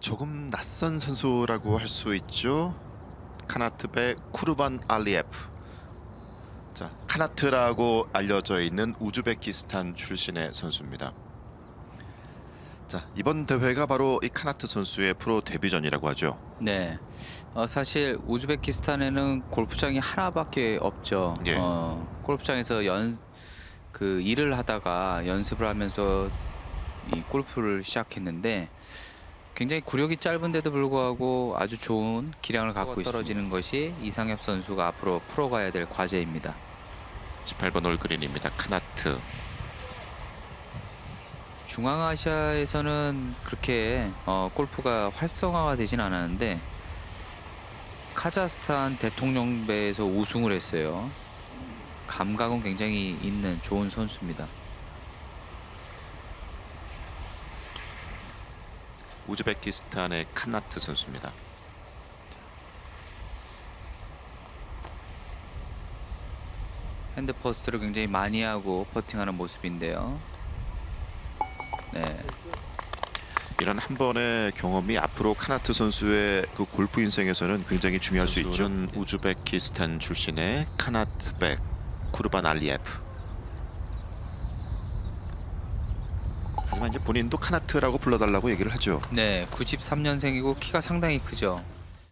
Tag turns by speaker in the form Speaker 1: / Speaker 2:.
Speaker 1: 조금 낯선 선수라고 할 수 있죠. 카나트베 쿠르반 알리에프. 자, 카나트라고 알려져 있는 우즈베키스탄 출신의 선수입니다. 자, 이번 대회가 바로 이 카나트 선수의 프로 데뷔전이라고 하죠.
Speaker 2: 네. 어, 사실 우즈베키스탄에는 골프장이 하나밖에 없죠.
Speaker 1: 예.
Speaker 2: 어, 골프장에서 연 그 일을 하다가 연습을 하면서 이 골프를 시작했는데 굉장히 구력이 짧은데도 불구하고 아주 좋은 기량을 갖고 있습니다. 떨어지는 것이 이상엽 선수가 앞으로 풀어가야 될 과제입니다.
Speaker 1: 18번 올그린입니다. 카나트.
Speaker 2: 중앙아시아에서는 그렇게 어, 골프가 활성화가 되진 않았는데 카자흐스탄 대통령배에서 우승을 했어요. 감각은 굉장히 있는 좋은 선수입니다.
Speaker 1: 우즈베키스탄의 카나트 선수입니다.
Speaker 2: 핸드 퍼스트를 굉장히 많이 하고 퍼팅하는 모습인데요. 네,
Speaker 1: 이런 한 번의 경험이 앞으로 카나트 선수의 그 골프 인생에서는 굉장히 중요할 수 있죠. 우즈베키스탄 출신의 카나트백 쿠르반 알리에프. 하지만 이제 본인도 카나트라고 불러달라고 얘기를 하죠.
Speaker 2: 네, 93년생이고 키가 상당히 크죠.